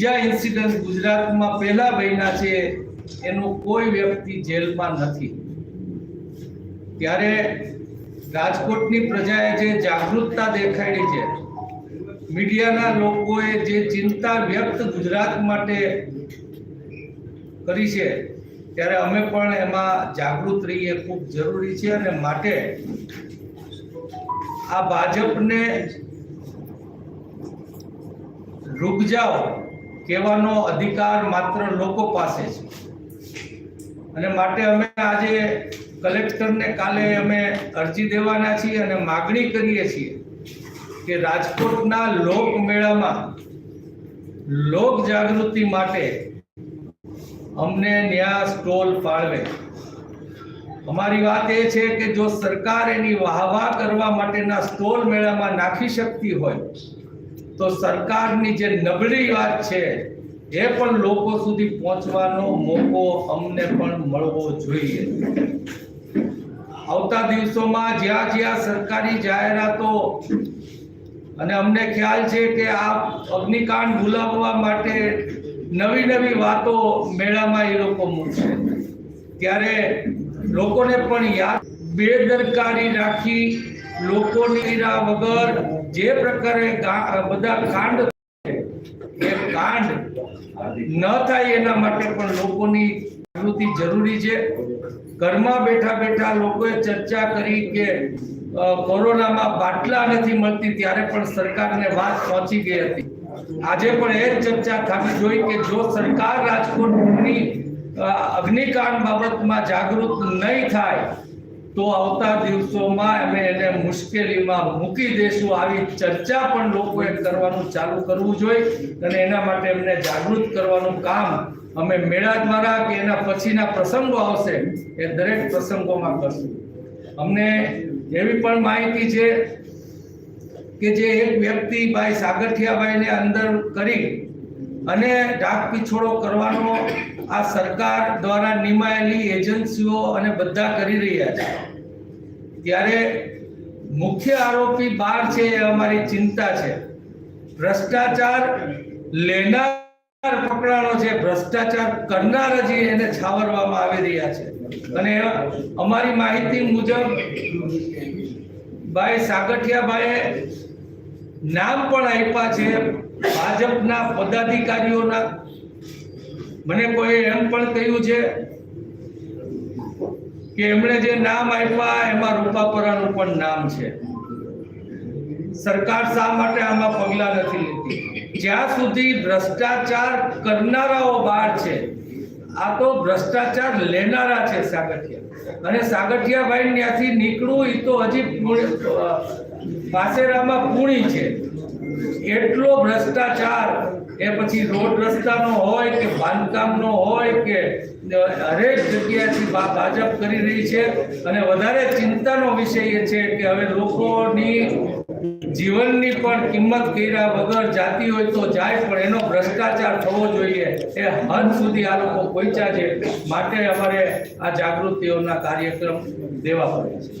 બીજા ઇન્સિડન્ટ ગુજરાતમાં પહેલા બન્યા છે, એનું કોઈ વ્યક્તિ જેલમાં નથી. ત્યારે રાજકોટની પ્રજાએ જે જાગૃતતા દેખાડી છે, મીડિયાના લોકોએ જે ચિંતા વ્યક્ત ગુજરાત માટે કરી છે, ત્યારે અમે પણ એમાં જાગૃત રહીએ ખૂબ જરૂરી છે અને માટે આ ભાજપને રૂક જાઓ. કહેવાનો અધિકાર માત્ર લોકો પાસે છે. અને માટે અમે આજે કલેક્ટરને કાલે અમે અરજી દેવાના છીએ અને માગણી કરીએ છીએ કે રાજકોટના લોકમેળામાં લોક જાગૃતિ માટે અમને ન્યા સ્ટોલ ફાળવે. અમારી વાત એ છે કે જો સરકાર એની વાહવા કરવા માટેના સ્ટોલ મેળામાં નાખી શકતી હોય તો સરકારની જે નબળી વાત છે એ પણ લોકો સુધી પહોંચવાનો મોકો અમને પણ મળવો જોઈએ. આવતા દિવસોમાં જ્યાં જ્યાં સરકારી જાહેરાતો, અને અમને ખ્યાલ છે કે આ અગ્નિકાંડ ભૂલાવવા માટે નવી નવી વાતો મેળામાં એ લોકો મૂકશે. ત્યારે લોકોને પણ યાદ, બેદરકારી રાખી લોકોની રાહ વગર જે પ્રકારે બધા કાંડ એ કાંડ ન થાય એના માટે પણ લોકોની જાગૃતિ જરૂરી છે. ઘરમાં બેઠા બેઠા લોકોએ ચર્ચા કરી કે કોરોનામાં બાટલા નથી મળતી ત્યારે પણ સરકારને વાત પહોંચી ગઈ હતી. આજે પણ એ જ ચર્ચા થવી જોઈએ કે જો સરકાર રાજકોટની અગ્નિકાંડ બાબતમાં જાગૃત નહીં થાય તો આવતા દિવસોમાં અમે એને મુશ્કેલીમાં મૂકી દેશું. આવી ચર્ચા પણ લોકોએ કરવાનું ચાલુ કરવું જોઈએ અને એના માટે એમને જાગૃત કરવાનું કામ અમે મેળા દ્વારા કે એના પછીના પ્રસંગો આવશે એ દરેક પ્રસંગોમાં કરશું. અમને એવી પણ માહિતી છે કે જે એક વ્યક્તિ ભાઈ સાગઠિયાભાઈને અંદર કરી અને ડાક પીછોડો કરવાનો આ સરકાર દ્વારા નિમાયેલી એજન્સીઓ અને બધા કરી રહ્યા છે. ત્યારે મુખ્ય આરોપી બાર છે એ અમારી ચિંતા છે. ભ્રષ્ટાચાર લેનાર પકડાણો છે, ભ્રષ્ટાચાર કરનાર જ એને છાવરવામાં આવી રહ્યા છે. અને અમારી માહિતી મુજબ ભાઈ સાગઠિયાભાઈએ નામ પણ આપ્યા છે. ભાજપના પદાધિકારીઓના. મને કોઈ એમ પણ કહ્યું છે કે એમણે જે નામ આપ્યા, એમાં રૂપાપરાનું પણ નામ છે. સરકાર શા માટે આમાં પગલાં નથી લેતી? જ્યાં સુધી ભ્રષ્ટાચાર કરનારાઓ બહાર છે, આ તો ભ્રષ્ટાચાર લેનારા છે સાગઠિયા. અને સાગઠિયાભાઈ ત્યાંથી નીકળવું એ તો હજી પાસેરામાં પૂણી છે. એટલો ભ્રષ્ટાચાર એ પછી રોડ રસ્તાનો હોય કે બાંધકામનો હોય કે હરેક જગ્યાએથી ભાજપ કરી રહી છે. અને વધારે ચિંતાનો વિષય એ છે કે હવે લોકોની જીવનની પણ કિંમત કર્યા વગર જાતી હોય તો જાય, પણ એનો ભ્રષ્ટાચાર થવો જોઈએ એ હદ સુધી આ લોકો પહોંચ્યા છે. માટે અમારે આ જાગૃતિઓના કાર્યક્રમ દેવા પડે છે.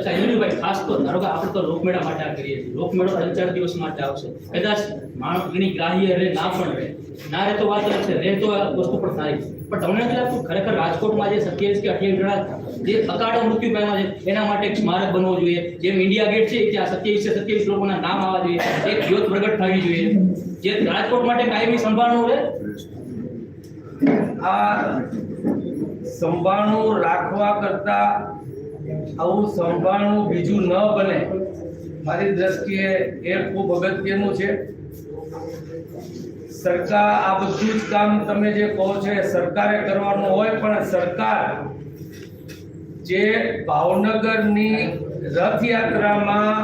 અચ્છા યુનિભાઈ ખાસ તો ધારો કે આપણે તો લોકમેળા માટે આ કરીએ છીએ. લોકમેળો ત્રણ ચાર દિવસ માટે આવશે. કદાચ માણસ ઘણી ગ્રાહ્ય રહે, ના પણ રહે. ના રહે તો વાત છે, રહે તો વસ્તુ પણ સારી પણ તમને નથી ખરેખર રાજકોટમાં જે સત્યાવીસ કે અઠ્યાવીસ જણા જે અકાળે મૃત્યુ પામ્યા છે, એના માટે એક સ્મારક બનવો જોઈએ. જેમ ઇન્ડિયા ગેટ છે, ત્યાં સત્યાવીસ સત્યાવીસ લોકોના નામ આવવા જોઈએ. એક જ્યોત પ્રગટ થવી જોઈએ. જે રાજકોટ માટે કાયમી સંભાળવું રહે? આ સંભાળણું રાખવા કરતા આવું સંભાળવું બીજું ન બને. મારી દ્રષ્ટિએ એ ખૂબ અગત્યનું છે. સરકાર, આ બધું જ કામ તમે જે કહો છો એ સરકારે કરવાનું હોય, પણ સરકાર જે ભાવનગરની રથયાત્રામાં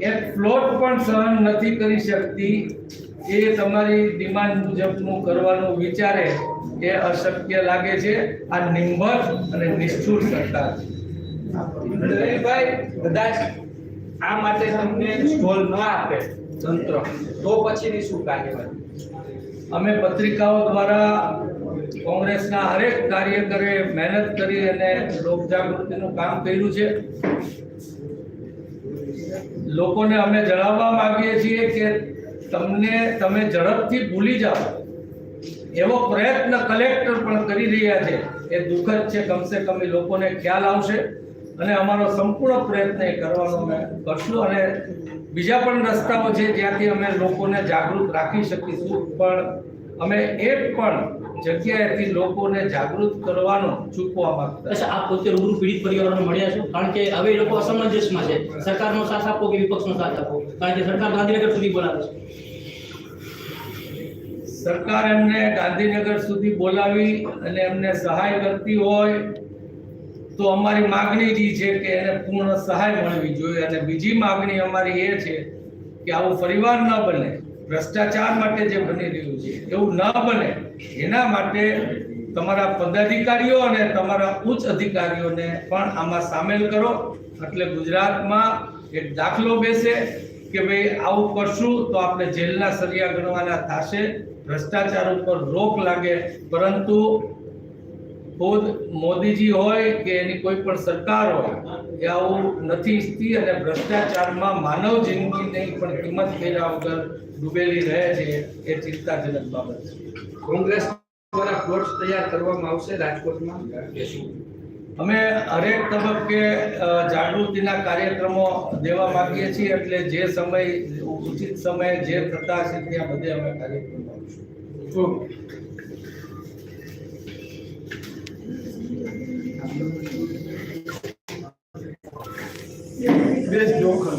એક ફ્લોટ પણ સહન નથી કરી શકતી, એ તમારી ડિમાન્ડ મુજબનું કરવાનું વિચારે, એ અશક્ય લાગે છે. આ નિંબક અને નિષ્ઠુર સરકાર છે. કદાચ આ માટે તમને સ્ટોલ ન આપે, તંત્ર. તો પછીની શું કાર્યવાહી? અમે પત્રિકાઓ દ્વારા કોંગ્રેસના હરેક કાર્યકરે મહેનત કરી અને લોકજાગૃતિનું કામ કર્યું છે. લોકોને અમે જણાવવા માંગીએ છીએ કે તમને, તમે ઝડપથી ભૂલી જાઓ. એવો પ્રયત્ન કલેક્ટર પણ કરી રહ્યા છે. એ દુઃખદ છે, કમસે કમ લોકોને ખ્યાલ આવશે. અને અમારો સંપૂર્ણ પ્રયત્ન એ કરવાનો અમે કરશું અને બીજા પણ રસ્તાઓ છે જ્યાંથી અમે લોકોને જાગૃત રાખી શકીશું. પણ અમે એક પણ જગ્યાએથી લોકોને જાગૃત કરવાનો ચૂકવા માંગતા અચ્છા આપ પોતે રૂબરૂ પીડિત પરિવારોને મળ્યા છો? કારણ કે હવે લોકો અસમંજસમાં છે. સરકારનો સાથ આપો કે વિપક્ષનો સાથ આપો? કારણ કે સરકાર ગાંધીનગર સુધી બોલાવે છે. સરકાર એમને ગાંધીનગર સુધી બોલાવી અને એમને સહાય કરતી હોય તો અમારી માગણી જે છે કે એને પૂર્ણ સહાય મળવી જોઈએ અને બીજી માગણી અમારી એ છે કે આવું ફરીવાર ન બને, ભ્રષ્ટાચાર માટે જે બની રહ્યું છે, એવું ન બને, એના માટે તમારા પદાધિકારીઓ અને તમારા ઉચ્ચ અધિકારીઓને પણ આમાં સામેલ કરો. એટલે ગુજરાતમાં એક દાખલો બેસે કે ભાઈ, આવું કરશું તો આપણે જેલના સરિયા ગણવાના થશે, ભ્રષ્ટાચાર ઉપર રોક લાગે, પરંતુ ખુદ મોદીજી હોય કે એની કોઈ પણ સરકાર હોય એ આવું નથી ઈચ્છતી અને ભ્રષ્ટાચારમાં માનવ જિંદગીની પણ કિંમત કર્યા વગર ડૂબેલી રહે છે એ ચિંતાજનક બાબત છે. કોંગ્રેસ દ્વારા ફ્લોટ્સ તૈયાર કરવામાં આવશે રાજકોટમાં? અમે હરેક તબક્કે જાગૃતિના કાર્યક્રમો દેવા માંગીએ છીએ એટલે જે સમય ઉચિત સમયે જે થતા છે ત્યાં બધે અમે કાર્યક્રમો આપીશું. બેસ જોખમ